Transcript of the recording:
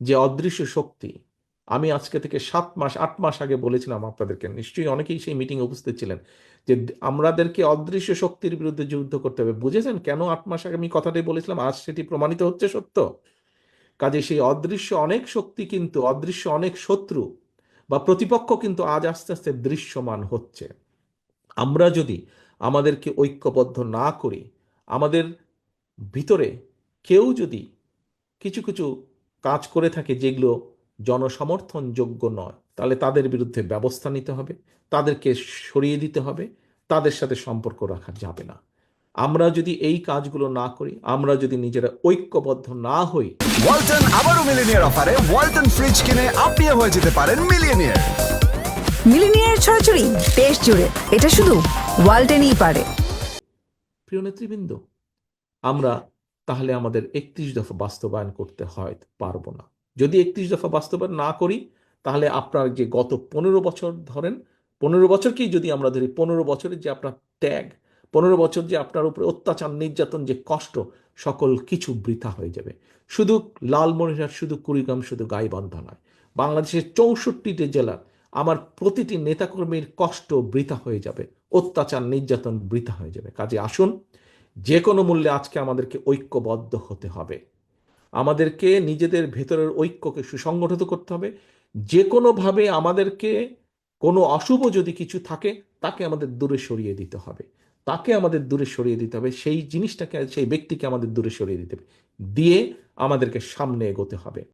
যে অদৃশ্য শক্তি। আমি আজকে থেকে সাত মাস, আট মাস আগে বলেছিলাম আপনাদেরকে, নিশ্চয়ই অনেকেই সেই মিটিং উপস্থিত ছিলেন, যে আমাদেরকে অদৃশ্য শক্তির বিরুদ্ধে যুদ্ধ করতে হবে। বুঝেছেন কেন আট মাস আগে আমি কথাটাই বলেছিলাম, আজ সেটি প্রমাণিত হচ্ছে সত্য? কাজে সেই অদৃশ্য অনেক শক্তি কিন্তু, অদৃশ্য অনেক শত্রু বা প্রতিপক্ষ কিন্তু আজ আস্তে আস্তে দৃশ্যমান হচ্ছে। আমরা যদি আমাদেরকে ঐক্যবদ্ধ না করি, আমাদের ভিতরে কেউ যদি কিছু কিছু কাজ করে থাকে যেগুলো জনসমর্থনযোগ্য নয়। তাহলে তাদের বিরুদ্ধে ব্যবস্থা নিতে হবে তাদেরকে সরিয়ে দিতে হবে তাদের সাথে সম্পর্ক রাখা যাবে না। আমরা যদি এই কাজগুলো না করি আমরা যদি নিজেরা ঐক্যবদ্ধ না হই ওয়ালটন আবারও মিলিনিয়ার অফারে ওয়ালটন ফ্রিজ কিনে আপনিও হয়ে যেতে পারেন মিলিয়নিয়ার। মিলিনিয়ার ছড়াছড়ি দেশ জুড়ে এটা শুধু ওয়ালটেনই পারে। প্রিয় নেতৃবৃন্দ আমরা তাহলে আমাদের একত্রিশ দফা বাস্তবায়ন করতে হয়, পারব না। যদি একত্রিশ দফা বাস্তবায়ন না করি, তাহলে আপনার যে গত পনেরো বছর ধরেন, পনেরো বছরকেই যদি আমরা ধরি, পনেরো বছরের যে আপনার ত্যাগ, পনেরো বছর যে আপনার উপরে অত্যাচার, নির্যাতন, যে কষ্ট, সকল কিছু বৃথা হয়ে যাবে। শুধু লালমনিরহাট, শুধু কুড়িগ্রাম, শুধু গাইবান্ধা নয়, বাংলাদেশের চৌষট্টিটি জেলার আমার প্রতিটি নেতাকর্মীর কষ্ট বৃথা হয়ে যাবে, অত্যাচার, নির্যাতন বৃথা হয়ে যাবে। কাজে আসুন যে কোনো মূল্যে আজকে আমাদেরকে ঐক্যবদ্ধ হতে হবে। আমাদেরকে নিজেদের ভেতরের ঐক্যকে সুসংগঠিত করতে হবে। যে কোনোভাবে আমাদেরকে কোনো অশুভ যদি কিছু থাকে, তাকে আমাদের দূরে সরিয়ে দিতে হবে। তাকে আমাদের দূরে সরিয়ে দিতে হবে, সেই জিনিসটাকে, সেই ব্যক্তিকে আমাদের দূরে সরিয়ে দিতে হবে। দিয়ে আমাদেরকে সামনে এগোতে হবে।